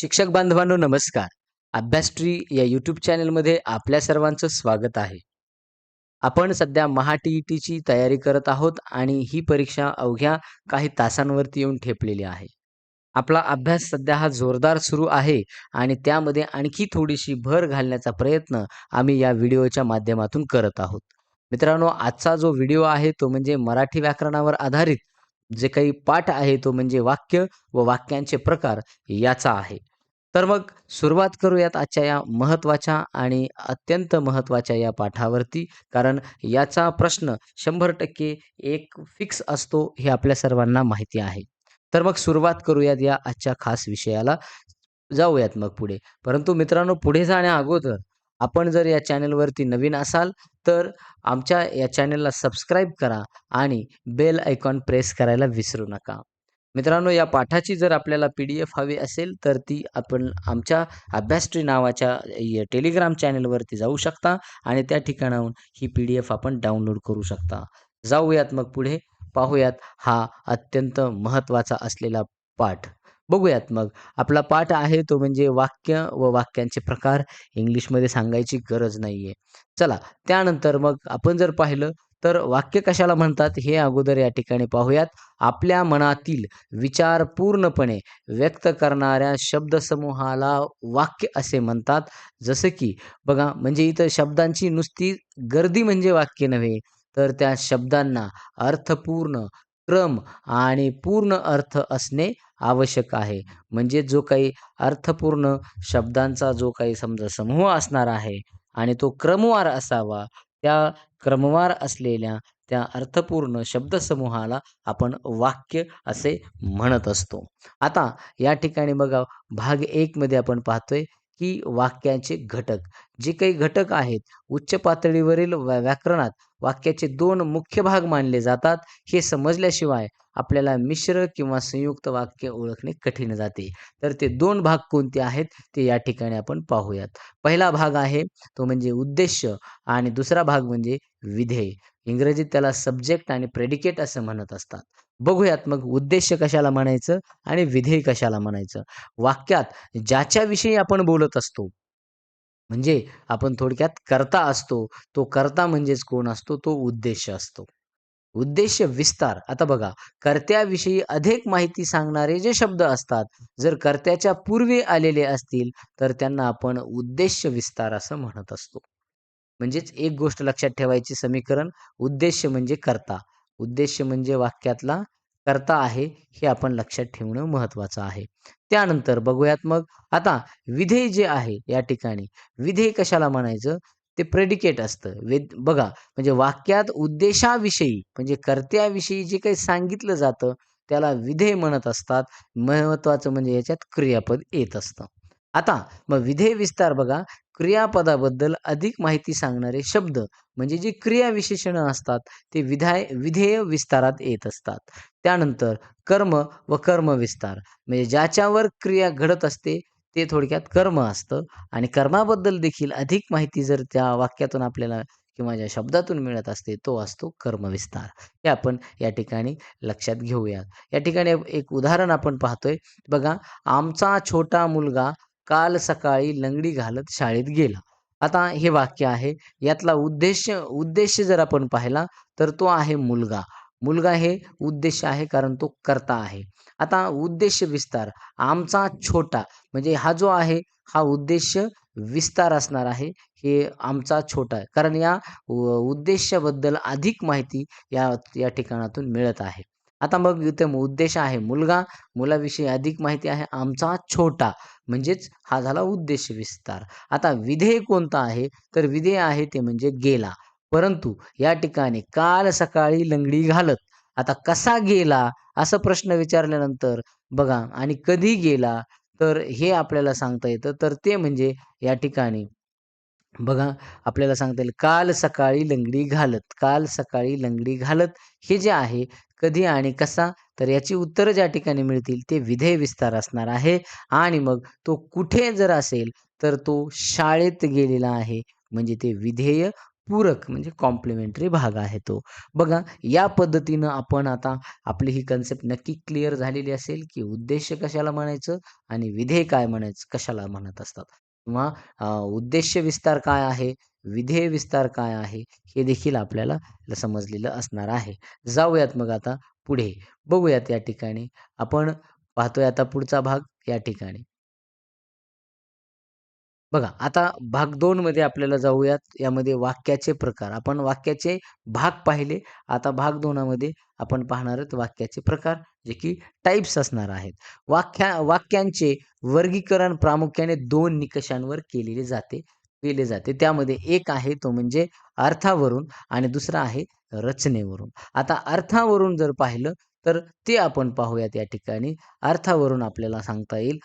शिक्षक बांधवांनो नमस्कार. अभ्यासट्री या यूट्यूब चॅनलमध्ये आपल्या सर्वांचं स्वागत आहे. आपण सध्या महा टी ई टीची तयारी करत आहोत आणि ही परीक्षा अवघ्या काही तासांवरती येऊन ठेपलेली आहे. आपला अभ्यास सध्या हा जोरदार सुरू आहे आणि त्यामध्ये आणखी थोडीशी भर घालण्याचा प्रयत्न आम्ही या व्हिडिओच्या माध्यमातून करत आहोत. मित्रांनो आजचा जो व्हिडिओ आहे तो म्हणजे मराठी व्याकरणावर आधारित जे काही पाठ आहे तो म्हणजे वाक्य व वाक्यांचे प्रकार याचा आहे. तर मग सुरुवात करूयात आजच्या या महत्त्वाच्या आणि अत्यंत महत्त्वाच्या या पाठावरती. कारण याचा प्रश्न शंभर टक्के एक फिक्स असतो हे आपल्या सर्वांना माहिती आहे. तर मग सुरुवात करूयात या आजच्या खास विषयाला. जाऊयात मग पुढे. परंतु मित्रांनो पुढे जाण्या अगोदर आपण जर या चॅनलवरती नवीन असाल तर आमच्या या चॅनलला सबस्क्राईब करा आणि बेल आयकॉन प्रेस करायला विसरू नका. मित्रांनो या पाठाची जर आपल्याला पी डी एफ हवी असेल तर ती आपण आमच्या अभ्यासट्री नावाच्या टेलिग्राम चॅनलवरती जाऊ शकता आणि त्या ठिकाणाहून ही पी डी एफ आपण डाउनलोड करू शकता. जाऊयात मग पुढे पाहूयात हा अत्यंत महत्त्वाचा असलेला पाठ. बघूयात मग. आपला पाठ आहे तो म्हणजे वाक्य व वाक्यांचे प्रकार. इंग्लिशमध्ये सांगायची गरज नाही आहे चला त्यानंतर मग आपण जर पाहिलं तर वाक्य कशाला म्हणतात हे अगोदर या ठिकाणी पाहूयात. आपल्या मनातील विचार पूर्णपणे व्यक्त करणाऱ्या शब्दसमूहाला वाक्य असे म्हणतात. जसं की बघा म्हणजे इथं शब्दांची नुसती गर्दी म्हणजे वाक्य नव्हे तर त्या शब्दांना अर्थपूर्ण क्रम आणि पूर्ण अर्थ असणे आवश्यक आहे. म्हणजे जो काही अर्थपूर्ण शब्दांचा जो काही समजा समूह असणार आहे आणि तो क्रमवार असावा त्या क्रमवार असलेल्या त्या अर्थपूर्ण शब्दसमूहाला आपण वाक्य असे म्हणत असतो. आता या ठिकाणी बघा भाग एक मध्ये आपण पाहतोय की वाक्याचे घटक. जे काही घटक आहेत उच्च पातळीवरील व्याकरणात वाक्याचे दोन मुख्य भाग मानले जातात. हे समजल्याशिवाय आपल्याला मिश्र किंवा संयुक्त वाक्य ओळखणे कठीण जाते. तर ते दोन भाग कोणते आहेत ते या ठिकाणी आपण पाहूयात. पहिला भाग आहे तो म्हणजे उद्देश आणि दुसरा भाग म्हणजे विधेय. इंग्रजीत त्याला सब्जेक्ट आणि प्रेडिकेट असं म्हणत असतात. बघूयात मग उद्देश कशाला म्हणायचं आणि विधेय कशाला म्हणायचं. वाक्यात ज्याच्याविषयी आपण बोलत असतो म्हणजे आपण थोडक्यात करता असतो तो करता म्हणजेच कोण असतो? तो उद्देश असतो. उद्देश विस्तार. आता बघा कर्त्याविषयी अधिक माहिती सांगणारे जे शब्द असतात जर कर्त्याच्या पूर्वी आलेले असतील तर त्यांना आपण उद्देश विस्तार असं म्हणत असतो. म्हणजेच एक गोष्ट लक्षात ठेवायची समीकरण उद्देश म्हणजे कर्ता. उद्देश म्हणजे वाक्यातला कर्ता आहे हे आपण लक्षात ठेवणं महत्वाचं आहे. त्यानंतर बघूयात मग आता विधेय जे आहे या ठिकाणी विधेय कशाला म्हणायचं? ते प्रेडिकेट असतं. वेद बघा म्हणजे वाक्यात उद्देशाविषयी म्हणजे कर्त्याविषयी जे काही सांगितलं जातं त्याला विधेय म्हणत असतात. महत्त्वाचं म्हणजे याच्यात क्रियापद येत असतं. आता मग विधेय विस्तार बघा. क्रियापदाबद्दल अधिक माहिती सांगणारे शब्द म्हणजे जी क्रियाविशेषणं असतात ते विधाय विधेय विस्तारात येत असतात. त्यानंतर कर्म व कर्म विस्तार म्हणजे ज्याच्यावर क्रिया घडत असते ते थोडक्यात कर्म असतं. आणि कर्माबद्दल देखील अधिक माहिती जर त्या वाक्यातून आपल्याला किंवा ज्या शब्दातून मिळत असते तो असतो कर्मविस्तार. हे आपण या ठिकाणी लक्षात घेऊयात. या ठिकाणी एक उदाहरण आपण पाहतोय. बघा आमचा छोटा मुलगा काल सकाळी लंगडी घालत शाळेत गेला. आता हे वाक्य आहे. यातला उद्देश उद्देश जर आपण पाहिला तर तो आहे मुलगा. मुलगा हे उद्देश आहे कारण तो करता आहे. आता उद्देश विस्तार. आमचा छोटा म्हणजे हा जो आहे हा उद्देश विस्तार असणार आहे. हे आमचा छोटा आहे. कारण या उद्देशाबद्दल अधिक माहिती या या ठिकाणातून मिळत आहे. आता मग इथे उद्देश आहे मुलगा. मुलाविषयी अधिक माहिती आहे. आमचा छोटा. म्हणजेच हा झाला उद्देश विस्तार. आता विधेय कोणता आहे? तर विधेय आहे ते म्हणजे गेला. परंतु या ठिकाणी काल सकाळी लंगडी घालत. आता कसा गेला? असा प्रश्न विचारल्यानंतर बघा आणि कधी गेला? तर हे आपल्याला सांगता येतं. तर ते म्हणजे या ठिकाणी बघा आपल्याला सांगता येईल. काल सकाळी लंगडी घालत. काल सकाळी लंगडी घालत. हे जे आहे कधी आणि कसा तर याची उत्तरं ज्या ठिकाणी मिळतील ते विधेय विस्तार असणार आहे आणि मग तो कुठे जर असेल तर तो शाळेत गेलेला आहे म्हणजे ते विधेय पूरक म्हणजे कॉम्प्लिमेंटरी भाग आहे तो. बघा या पद्धतीनं आपण आता आपली ही कन्सेप्ट नक्की क्लिअर झालेली असेल, की उद्देश कशाला म्हणायचं आणि विधेय काय म्हणायचं कशाला म्हणत असतात. किंवा उद्देश विस्तार काय आहे, विधेय विस्तार काय आहे, हे देखील आपल्याला समजलेलं असणार आहे. जाऊयात मग आता पुढे. बघूयात या ठिकाणी आपण पाहतोय आता पुढचा भाग या ठिकाणी. बघा, आता भाग दोन मध्ये आपल्याला जाऊयात. यामध्ये वाक्याचे प्रकार. आपण वाक्याचे भाग पाहिले. आता भाग दोनामध्ये आपण पाहणार आहोत वाक्याचे प्रकार, जे की टाईप्स असणार आहेत. वाक्या वाक्यांचे वर्गीकरण प्रामुख्याने दोन निकषांवर केलेले जाते केले जाते. त्यामध्ये एक आहे तो म्हणजे अर्थावरून आणि दुसरा आहे रचनेवरून. आता अर्थावरून जर पाहिलं, तर ते आपण पाहूयात या ठिकाणी. अर्थावरून आपल्याला सांगता येईल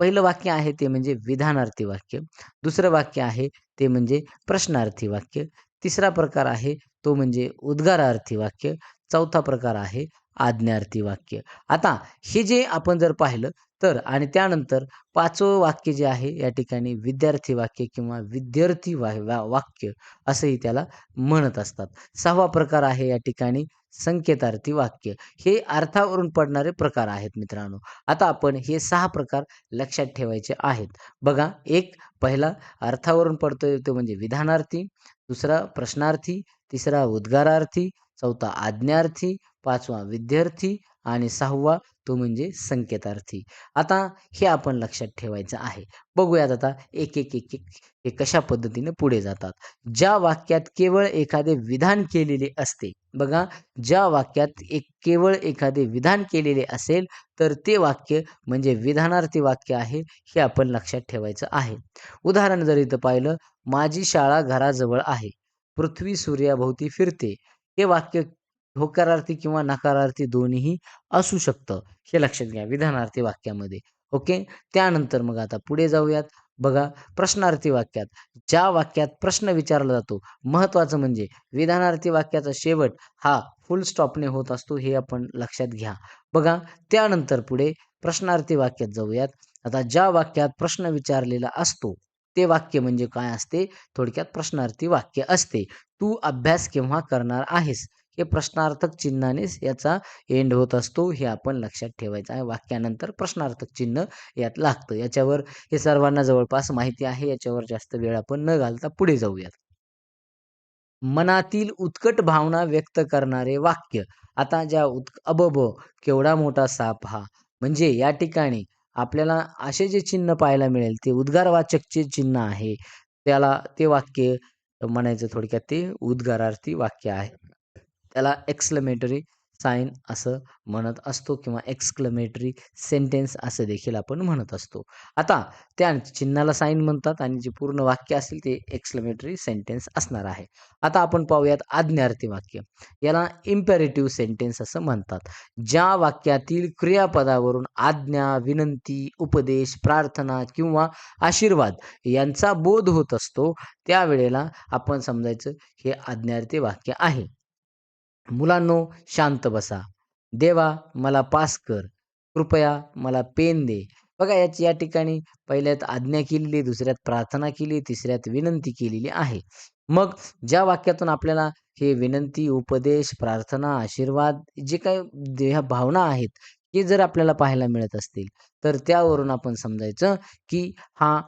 पहिलं वाक्य आहे ते म्हणजे विधानार्थी वाक्य. दुसरं वाक्य आहे ते म्हणजे प्रश्नार्थी वाक्य. तिसरा प्रकार आहे तो म्हणजे उद्गारार्थी वाक्य. चौथा प्रकार आहे आज्ञार्थी वाक्य. आता हे जे आपण जर पाहिलं तर आणि त्यानंतर पाचवं वाक्य जे आहे या ठिकाणी विद्यार्थी वाक्य किंवा विद्यार्थी वा वा वाक्य असंही त्याला म्हणत असतात. सहावा प्रकार आहे या ठिकाणी संकेतार्थी वाक्य. हे अर्थावरून पडणारे प्रकार आहेत मित्रांनो. आता आपण हे सहा प्रकार लक्षात ठेवायचे आहेत. बघा, एक पहिला अर्थावरून पडतोय तो म्हणजे विधानार्थी, दुसरा प्रश्नार्थी, तिसरा उद्गारार्थी, चौथा आज्ञार्थी, पाचवा विद्यार्थी आणि सहावा तो म्हणजे संकेतार्थी. आता हे आपण लक्षात ठेवायचं आहे. बघूयात आता एक, एक, एक, एक हे कशा पद्धतीने पुढे जातात. ज्या वाक्यात केवळ एखादे विधान केलेले असते. बघा, ज्या वाक्यात एक केवळ एखादे विधान केलेले असेल, तर ते वाक्य म्हणजे विधानार्थी वाक्य आहे, हे आपण लक्षात ठेवायचं आहे. उदाहरण जर इथं पाहिलं, माझी शाळा घराजवळ आहे. पृथ्वी सूर्याभोवती फिरते. हे वाक्य होकारार्थी किंवा नकारार्थी दोन्हीही असू शकतं. हे लक्षात घ्या विधानार्थी वाक्यामध्ये. ओके. त्यानंतर मग आता पुढे जाऊयात. बघा, प्रश्नार्थी वाक्यात ज्या वाक्यात प्रश्न विचारला जातो, महत्त्वाचं म्हणजे विधानार्थी वाक्याचा शेवट हा फुल स्टॉपने होत असतो, हे आपण लक्षात घ्या. बघा, त्यानंतर पुढे प्रश्नार्थी वाक्यात जाऊयात. आता ज्या वाक्यात प्रश्न विचारलेला असतो, ते वाक्य म्हणजे काय असते? थोडक्यात प्रश्नार्थी वाक्य असते. तू अभ्यास केव्हा करणार आहेस? हे प्रश्नार्थक चिन्हानेच याचा एंड होत असतो. हे आपण लक्षात ठेवायचं आहे. वाक्यानंतर प्रश्नार्थक चिन्ह यात लागतं. याच्यावर हे सर्वांना जवळपास माहिती आहे. याच्यावर जास्त वेळ आपण न घालता पुढे जाऊयात. मनातील उत्कट भावना व्यक्त करणारे वाक्य. आता ज्या उत अबब! केवढा मोठा साप हा. म्हणजे या ठिकाणी आपल्याला असे जे चिन्ह पाहायला मिळेल, ते उद्गारवाचकचे चिन्ह आहे. त्याला ते वाक्य म्हणायचं थोडक्यात ते उद्गारार्थी वाक्य आहे. त्याला एक्सलमेटरी साईन असं म्हणत असतो किंवा एक्सक्लमेटरी सेंटेन्स असं देखील आपण म्हणत असतो. आता त्या चिन्हाला साईन म्हणतात आणि जे पूर्ण वाक्य असेल ते एक्सक्लमेटरी सेंटेन्स असणार आहे. आता आपण पाहूयात आज्ञार्थी वाक्य. याला इम्पेरेटिव्ह सेंटेन्स असं म्हणतात. ज्या वाक्यातील क्रियापदावरून आज्ञा, विनंती, उपदेश, प्रार्थना किंवा आशीर्वाद यांचा बोध होत असतो, त्यावेळेला आपण समजायचं हे आज्ञार्थी वाक्य आहे. मुलांनो शांत बसा. देवा मला पास कर. कृपया मला पेन दे. बघा याची या ठिकाणी पहिल्यात आज्ञा केलेली, दुसऱ्यात प्रार्थना केली, तिसऱ्यात विनंती केलेली आहे. मग ज्या वाक्यातून आपल्याला हे विनंती, उपदेश, प्रार्थना, आशीर्वाद जे काही ह्या भावना आहेत, हे जर आपल्याला पाहायला मिळत असतील, तर त्यावरून आपण समजायचं की हा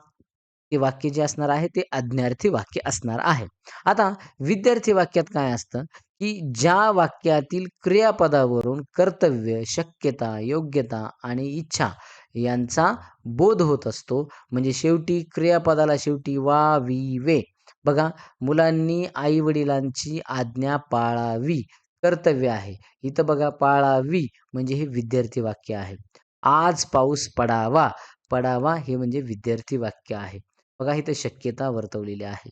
ते वाक्य जे असणार आहे ते आज्ञार्थी वाक्य असणार आहे. आता विद्यार्थी वाक्यात काय असतं, की ज्या वाक्यातील क्रियापदावरून कर्तव्य, शक्यता, योग्यता आणि इच्छा यांचा बोध होत असतो. म्हणजे शेवटी क्रियापदाला शेवटी वा, वी, वे. बघा, मुलांनी आई-वडिलांची आज्ञा पाळावी. कर्तव्य आहे. इथं बघा पाळावी म्हणजे हे विद्यार्थी वाक्य आहे. आज पाऊस पडावा. पडावा हे म्हणजे विद्यार्थी वाक्य आहे. बघा इथं शक्यता वर्तवलेली आहे.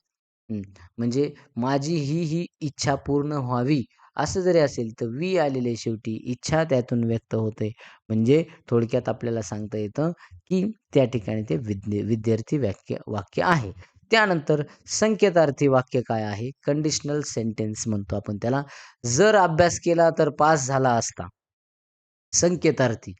म्हणजे माझी ही, ही इच्छा पूर्ण व्हावी असं जरी असेल तर वी आलेले शेवटी इच्छा त्यातून व्यक्त होते. म्हणजे थोडक्यात आपल्याला सांगता येतं, की त्या ठिकाणी ते विद्य विद्यार्थी वाक्य वाक्य आहे. त्यानंतर संकेतार्थी वाक्य काय आहे? कंडिशनल सेंटेन्स म्हणतो आपण त्याला. जर अभ्यास केला तर पास झाला असता. संकेतार्थी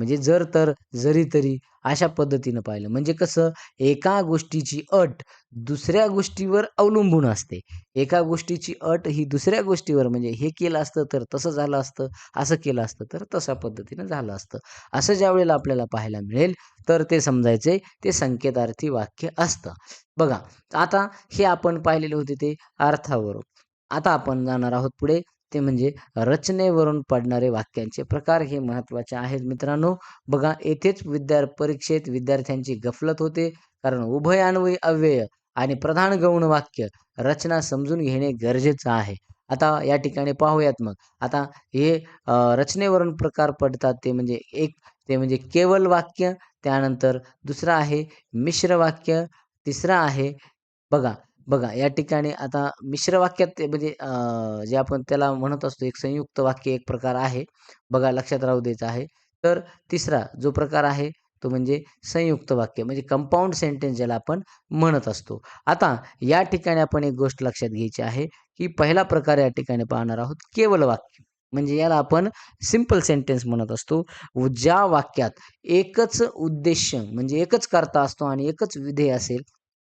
म्हणजे जर तर जरी तरी अशा पद्धतीनं पाहिलं. म्हणजे कसं एका गोष्टीची अट दुसऱ्या गोष्टीवर अवलंबून असते. एका गोष्टीची अट ही दुसऱ्या गोष्टीवर म्हणजे हे केलं असतं तर तसं झालं असतं असं केलं असतं तर तशा पद्धतीनं झालं असतं. असं ज्या वेळेला आपल्याला पाहायला मिळेल तर ते समजायचे ते संकेतार्थी वाक्य असतं. बघा आता हे आपण पाहिलेले होते ते अर्थावरून. आता आपण जाणार आहोत पुढे. ते म्हणजे रचनेवरून पडणारे वाक्यांचे प्रकार हे महत्त्वाचे आहेत. मित्रांनो बघा येथेच विद्या परीक्षेत विद्यार्थ्यांची गफलत होते. कारण उभयान्वयी अव्यय आणि प्रधान गौण वाक्य रचना समजून घेणे गरजेचं आहे. आता या ठिकाणी पाहूयात मग. आता हे रचनेवरून प्रकार पडतात ते म्हणजे एक ते म्हणजे केवल वाक्य त्यानंतर दुसरं आहे मिश्र वाक्य तिसरं आहे बघा बघा या ठिकाणी आता मिश्र वाक्यात ते म्हणजे जे आपण त्याला म्हणत असतो एक संयुक्त वाक्य एक प्रकार आहे. बघा लक्षात राहू द्यायचा आहे. तर तिसरा जो प्रकार आहे तो म्हणजे संयुक्त वाक्य म्हणजे कंपाऊंड सेंटेन्स ज्याला आपण म्हणत असतो. आता या ठिकाणी आपण एक गोष्ट लक्षात घ्यायची आहे की पहिला प्रकार या ठिकाणी पाहणार आहोत केवळ वाक्य. म्हणजे याला आपण सिंपल सेंटेन्स म्हणत असतो. ज्या वाक्यात एकच उद्देश म्हणजे एकच करता असतो आणि एकच विधेय असेल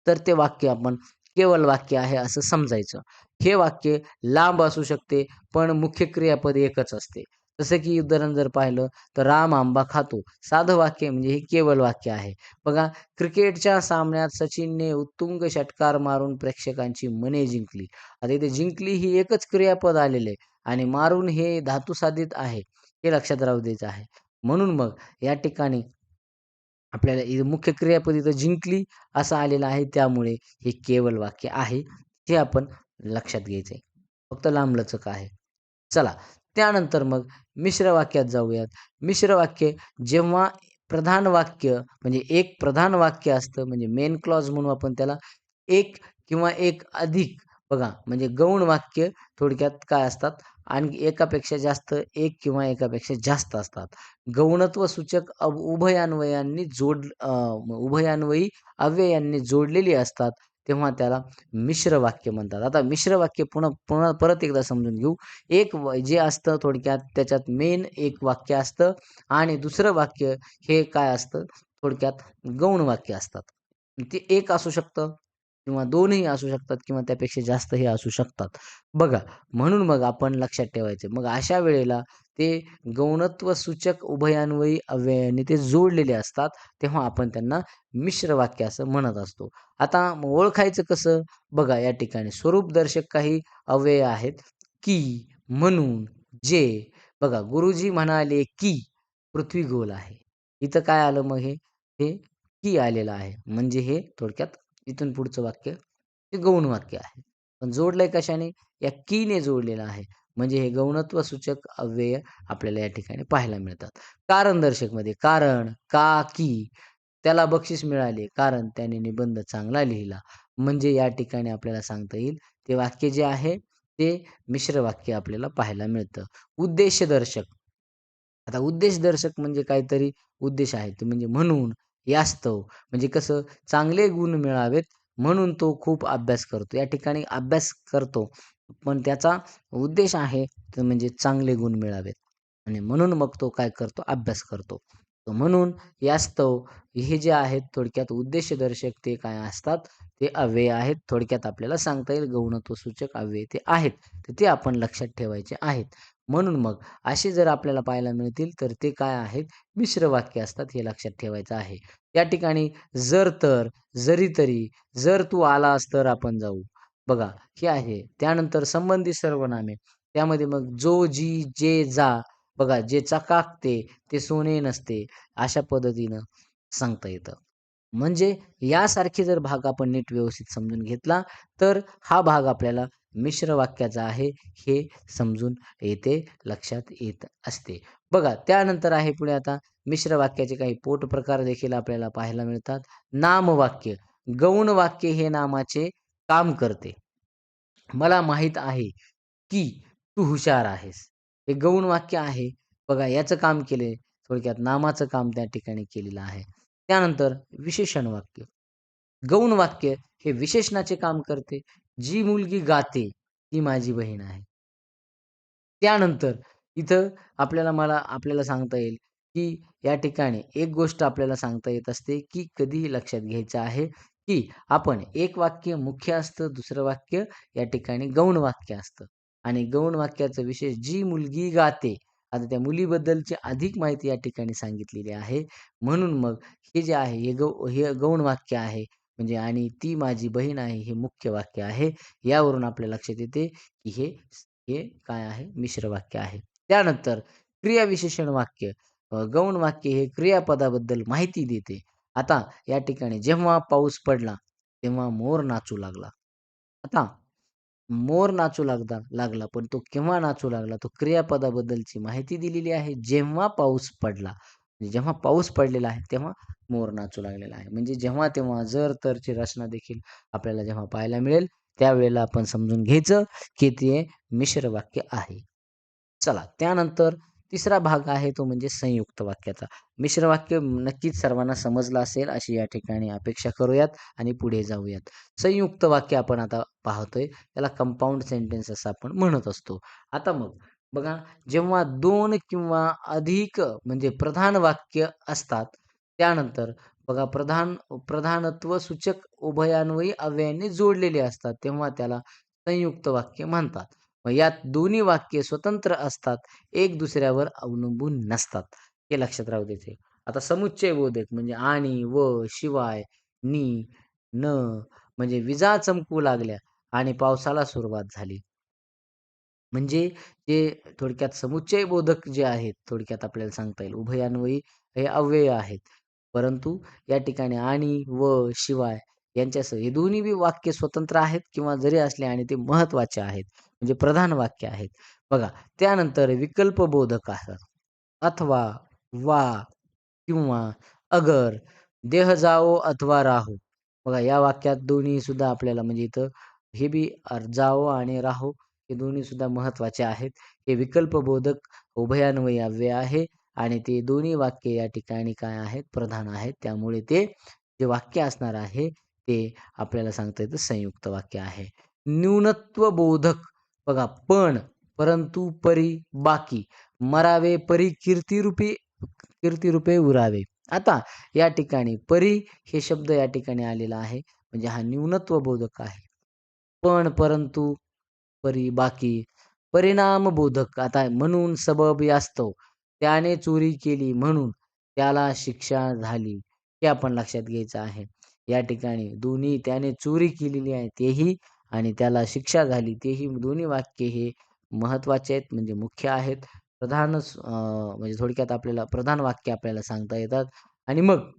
तर ते वाक्य आपण केवल वाक्य आहे असं समजायचं. हे वाक्य लांब असू शकते पण मुख्य क्रियापद एकच असते. जसं की उदाहरण जर पाहिलं तर राम आंबा खातो. साधं वाक्य म्हणजे हे केवळ वाक्य आहे. बघा क्रिकेटच्या सामन्यात सचिनने उत्तुंग षटकार मारून प्रेक्षकांची मने जिंकली. आता इथे जिंकली ही एकच क्रियापद आलेले आणि मारून हे धातू साधित आहे हे लक्षात राहू द्यायचं आहे. म्हणून मग या ठिकाणी आपल्याला मुख्य क्रियापद इथं जिंकली असं आलेलं आहे. त्यामुळे हे केवळ वाक्य आहे हे आपण लक्षात घ्यायचं आहे फक्त लांबलचक आहे. चला त्यानंतर मग मिश्र वाक्यात जाऊयात. मिश्र वाक्य जेव्हा प्रधान वाक्य म्हणजे एक प्रधान वाक्य असतं म्हणजे मेन क्लॉज म्हणून आपण त्याला एक किंवा एक अधिक बघा म्हणजे गौण वाक्य थोडक्यात काय असतात? आणि एकापेक्षा जास्त एक किंवा एकापेक्षा जास्त असतात. गौणत्व सूचक उभयान्वयांनी जोड उभयान्वयी अव्ययांनी जोडलेली असतात तेव्हा त्याला मिश्र वाक्य म्हणतात. आता मिश्र वाक्य पुन्हा पुन्हा परत एकदा समजून घेऊ. एक जे असतं थोडक्यात त्याच्यात मेन एक वाक्य असतं आणि दुसरं वाक्य हे काय असतं? थोडक्यात गौण वाक्य असतात. ते एक असू शकतं. किंवा दोनही असू शकतात किंवा त्यापेक्षा जास्तही असू शकतात. बघा म्हणून मग आपण लक्षात ठेवायचे. मग अशा वेळेला ते गौणत्व सूचक उभयान्वयी अव्ययाने ते जोडलेले असतात तेव्हा आपण त्यांना मिश्र वाक्य असं म्हणत असतो. आता ओळखायचं कसं? बघा या ठिकाणी स्वरूप दर्शक काही अव्यय आहेत. की म्हणून जे. बघा गुरुजी म्हणाले की पृथ्वी गोल आहे. इथं काय आलं मग हे? हे की आलेलं आहे. म्हणजे हे थोडक्यात इथून पुढचं वाक्य हे गौण वाक्य आहे. पण जोडलंय कशाने? या कीने जोडलेलं आहे. म्हणजे हे गौणत्व सूचक अव्यय आपल्याला या ठिकाणी पाहायला मिळतात. कारण दर्शकमध्ये कारण का की त्याला बक्षीस मिळाले. कारण त्याने निबंध चांगला लिहिला. म्हणजे या ठिकाणी आपल्याला सांगता येईल ते वाक्य जे आहे ते मिश्र वाक्य आपल्याला पाहायला मिळतं. उद्देशदर्शक आता उद्देशदर्शक म्हणजे काहीतरी उद्देश आहे. ते म्हणजे म्हणून यास्तव हो. म्हणजे कसं चांगले गुण मिळावेत म्हणून तो खूप अभ्यास करतो. या ठिकाणी अभ्यास करतो. पण त्याचा उद्देश आहे तर म्हणजे चांगले गुण मिळावेत. आणि म्हणून मग तो काय करतो? अभ्यास करतो. म्हणून यास्तव हो. हे. जे आहेत थोडक्यात उद्देशदर्शक ते काय असतात? ते अव्यय आहेत. थोडक्यात आपल्याला सांगता येईल. गौणत्व सूचक अव्यय ते आहेत. तर ते आपण लक्षात ठेवायचे आहेत. म्हणून मग असे जर आपल्याला पाहायला मिळतील तर ते काय आहेत? मिश्र वाक्य असतात हे लक्षात ठेवायचं आहे. या ठिकाणी जर तर जरी तरी जर तू आलास तर आपण जाऊ. बघा हे आहे. त्यानंतर संबंधित सर्वनामे. त्यामध्ये मग जो जी जे जा. बघा जे चकाकते ते सोने नसते अशा पद्धतीनं सांगता येतं. म्हणजे यासारखे जर भाग आपण नीट व्यवस्थित समजून घेतला तर हा भाग आपल्याला मिश्र वाक्याचा आहे हे समजून येते लक्षात येत असते. बघा त्यानंतर आहे पुढे आता मिश्र वाक्याचे काही पोट प्रकार देखील आपल्याला पाहायला मिळतात. नामवाक्य. गौण वाक्य हे नामाचे काम करते. मला माहीत आहे की तू हुशार आहेस. हे गौण वाक्य आहे. बघा याचं काम केले थोडक्यात नामाचं काम त्या ठिकाणी केलेलं आहे. त्यानंतर विशेषण वाक्य. गौण वाक्य हे विशेषणाचे काम करते. जी मुलगी गाते ती माझी बहीण आहे. त्यानंतर इथं आपल्याला मला आपल्याला सांगता येईल की या ठिकाणी एक गोष्ट आपल्याला सांगता येत असते, की कधीही लक्षात घ्यायचं आहे, की आपण एक वाक्य मुख्य असतं, दुसरं वाक्य या ठिकाणी गौण वाक्य असतं. आणि गौण वाक्याचं विशेष जी मुलगी गाते, आता त्या मुलीबद्दलची अधिक माहिती या ठिकाणी सांगितलेली आहे. म्हणून मग हे जे आहे हे गौ हे गौण वाक्य आहे. म्हणजे आणि ती माझी बहीण आहे हे मुख्य वाक्य आहे. यावरून आपल्या लक्षात येते, की हे हे काय आहे मिश्र वाक्य आहे. त्यानंतर क्रियाविशेषण वाक्य गौण वाक्य हे क्रियापदाबद्दल माहिती देते. आता या ठिकाणी जेव्हा पाऊस पडला, तेव्हा मोर नाचू लागला. आता मोर नाचू लागला लागला, पण तो केव्हा नाचू लागला? तो क्रियापदाबद्दलची माहिती दिलेली आहे. जेव्हा पाऊस पडला. म्हणजे जेव्हा पाऊस पडलेला आहे, तेव्हा मोर नाचू लागलेला आहे. म्हणजे जेव्हा तेव्हा जर तरची रचना देखील आपल्याला जेव्हा पाहायला मिळेल, त्यावेळेला आपण समजून घ्यायचं, की ते मिश्र वाक्य आहे. चला त्यानंतर तिसरा भाग आहे तो म्हणजे संयुक्त वाक्याचा. मिश्र वाक्य नक्कीच सर्वांना समजलं असेल अशी या ठिकाणी अपेक्षा करूयात आणि पुढे जाऊयात. संयुक्त वाक्य आपण आता पाहतोय. त्याला कंपाऊंड सेंटेन्स असं आपण म्हणत असतो. आता मग बघा जेव्हा दोन किंवा अधिक म्हणजे प्रधान वाक्य असतात, त्यानंतर बघा प्रधान प्रधानत्व सूचक उभयान्वयी अव्ययाने जोडलेले असतात, तेव्हा त्याला संयुक्त वाक्य म्हणतात. मग यात दोन्ही वाक्य स्वतंत्र असतात, एक दुसऱ्यावर अवलंबून नसतात. हे लक्षात राहू द्यायचे. आता समुच्चय बोधक म्हणजे आणि, व, शिवाय, नी, न म्हणजे विजा चमकू लागल्या आणि पावसाला सुरुवात झाली. म्हणजे जे थोडक्यात समुच्चय बोधक जे आहेत, थोडक्यात आपल्याला सांगता येईल. उभयान्वयी हे अव्यय आहेत. परंतु या ठिकाणी आणि, व, शिवाय यांच्यासह हे दोन्ही बी वाक्य स्वतंत्र आहेत किंवा जरी असले आणि ते महत्त्वाचे आहेत. म्हणजे प्रधान वाक्य आहेत. बघा त्यानंतर विकल्प बोधक असतात. अथवा, वा, किंवा, अगर, देह जाओ अथवा राहो. बघा या वाक्यात दोन्ही सुद्धा आपल्याला म्हणजे इथं हे बी जाओ आणि राहो हे दोन्ही सुद्धा महत्त्वाचे आहेत. हे विकल्प बोधक उभयान्वयी आहे आणि ते दोन्ही वाक्य या ठिकाणी काय आहेत? प्रधान आहेत. त्यामुळे ते जे वाक्य असणार आहे, ते आपल्याला सांगता येतं संयुक्त वाक्य आहे. न्यूनत्व बोधक बघा पण, परंतु, परी, बाकी, मरावे परी कीर्तिरूपी कीर्तिरूपे उरावे. आता या ठिकाणी परी हे शब्द या ठिकाणी आलेला आहे. म्हणजे हा न्यूनत्व बोधक आहे. पण, परंतु, परी, बाकी, परिणाम बोधक आता म्हणून, सबब, यास्तव, त्याने चोरी केली म्हणून त्याला शिक्षा झाली. हे आपण लक्षात घ्यायचं आहे. या ठिकाणी दोन्ही त्याने चोरी केलेली आहे तेही आणि त्याला शिक्षा झाली तेही दोन्ही वाक्य हे महत्त्वाचे आहेत म्हणजे मुख्य आहेत. प्रधान म्हणजे थोडक्यात आपल्याला प्रधान वाक्य आपल्याला सांगता येतात आणि मग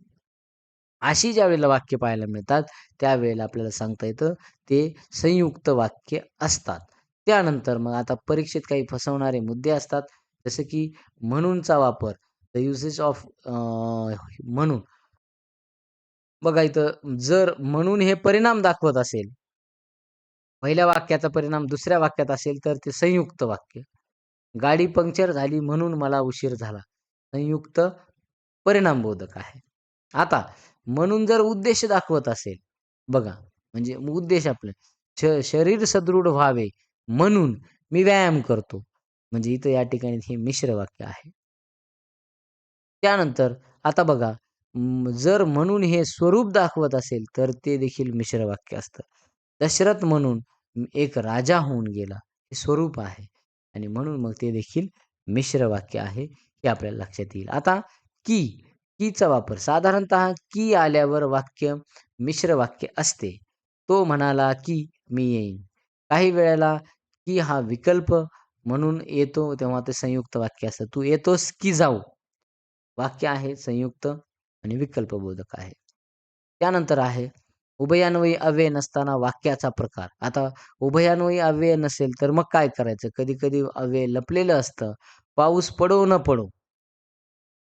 अशी ज्या वेळेला वाक्य पाहायला मिळतात, त्यावेळेला आपल्याला सांगता येतं ते संयुक्त वाक्य असतात. त्यानंतर मग आता परीक्षेत काही फसवणारे मुद्दे असतात. जसं की म्हणूनचा वापर, द युसेज ऑफ म्हणून. बघा इथं जर म्हणून हे परिणाम दाखवत असेल, पहिल्या वाक्याचा परिणाम दुसऱ्या वाक्यात असेल तर ते संयुक्त वाक्य. गाडी पंक्चर झाली म्हणून मला उशीर झाला. संयुक्त परिणामबोधक आहे. आता म्हणून जर उद्देश दाखवत असेल, बघा म्हणजे उद्देश आपलं शरीर सदृढ व्हावे म्हणून मी व्यायाम करतो. म्हणजे इथं या ठिकाणी हे मिश्र वाक्य आहे. त्यानंतर आता बघा जर म्हणून हे स्वरूप दाखवत असेल तर ते देखील मिश्र वाक्य असतं. दशरथ म्हणून एक राजा होऊन गेला. हे स्वरूप आहे आणि म्हणून मग ते देखील मिश्र वाक्य आहे हे आपल्याला लक्षात येईल. आता की, कीचा वापर साधारणतः की आल्यावर वाक्य मिश्र वाक्य असते. तो म्हणाला की मी येईन. काही वेळेला की हा विकल्प म्हणून येतो तेव्हा ते संयुक्त वाक्य असतं. तू येतोस की जाऊ? वाक्य आहे संयुक्त आणि विकल्प बोधक आहे. त्यानंतर आहे उभयान्वयी अव्यय नसताना वाक्याचा प्रकार. आता उभयान्वयी अव्यय नसेल तर मग काय करायचं? कधी-कधी अव्यय लपलेलं असतं. पाऊस पडो न पडो,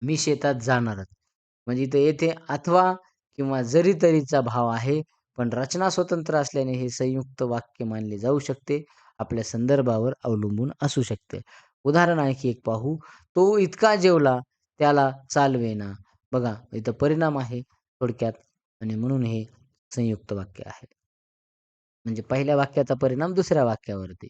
मी शेतात जाणारच. म्हणजे इथं येथे अथवा किंवा जरी तरीचा भाव आहे. पण रचना स्वतंत्र असल्याने हे संयुक्त वाक्य मानले जाऊ शकते. आपल्या संदर्भावर अवलंबून असू शकते. उदाहरण आणखी एक पाहू. तो इतका जेवला त्याला चालवेना. बघा इथं परिणाम आहे थोडक्यात आणि म्हणून हे संयुक्त वाक्य आहे. म्हणजे पहिल्या वाक्याचा परिणाम दुसऱ्या वाक्यावरती.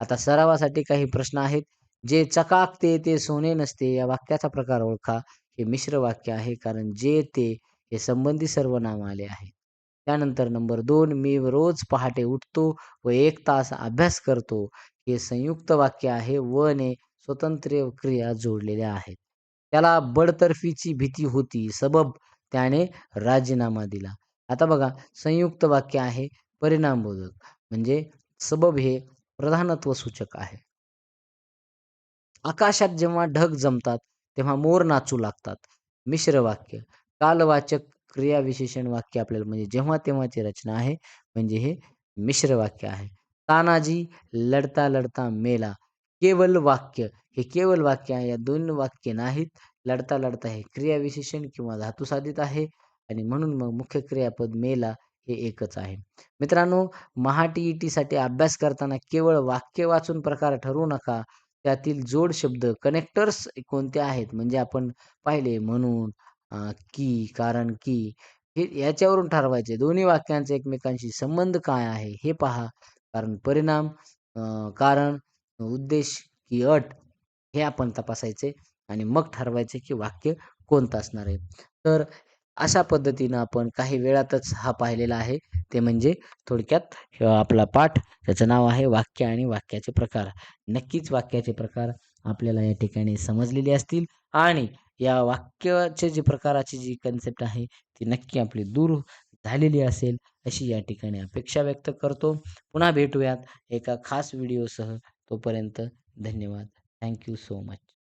आता सरावासाठी काही प्रश्न आहेत. जे चकाकते ते सोने नसते या वाक्याचा प्रकार ओळखा. हे मिश्र वाक्य आहे कारण जे ते हे संबंधी सर्वनाम आले आहे त्यानंतर नंबर दोन मी रोज पहाटे उठतो व एक तास अभ्यास करतो हे संयुक्त वाक्य आहे व ने स्वतंत्र क्रिया जोडलेल्या आहेत त्याला बडतर्फीची भीती होती सबब त्याने राजीनामा दिला आता बघा संयुक्त वाक्य आहे परिणामबोधक म्हणजे सबब हे प्रधानत्व सूचक आहे. आकाशात जेव्हा ढग जमतात तेव्हा मोर नाचू लागतात. मिश्र वाक्य कालवाचक क्रियाविशेषण वाक्य आपल्याला म्हणजे जेव्हा तेव्हाची रचना आहे म्हणजे हे मिश्र वाक्य आहे. तानाजी लढता लढता मेला केवल वाक्य हे केवल वाक्य आहे या दोन वाक्य नाहीत. लढता लढता हे क्रियाविशेषण किंवा धातू साधित आहे. आणि म्हणून मग मुख्य क्रियापद मेला हे एकच आहे. मित्रांनो महा टी ई अभ्यास करताना केवळ वाक्य वाचून प्रकार ठरवू नका. त्यातील जोड शब्द कनेक्टर्स कोणते आहेत? म्हणजे आपण पाहिले म्हणून की कारण की हे याच्यावरून ठरवायचे. दोन्ही वाक्यांचे एकमेकांशी संबंध काय आहे हे पहा. कारण परिणाम कारण उद्देश की अट हे आपण तपासायचे आणि मग ठरवायचे की वाक्य कोणतं असणार आहे. तर अशा पद्धतीनं आपण काही वेळातच हा पाहिलेला आहे. ते म्हणजे थोडक्यात आपला पाठ त्याचं नाव आहे वाक्य आणि वाक्याचे प्रकार. नक्कीच वाक्याचे प्रकार आपल्याला या ठिकाणी समजलेले असतील आणि या वाक्याचे जे प्रकाराची जी कन्सेप्ट आहे ती नक्की आपली दूर झालेली असेल अशी या ठिकाणी अपेक्षा व्यक्त करतो. पुन्हा भेटूयात एका खास व्हिडिओसह. तोपर्यंत धन्यवाद. Thank you so much.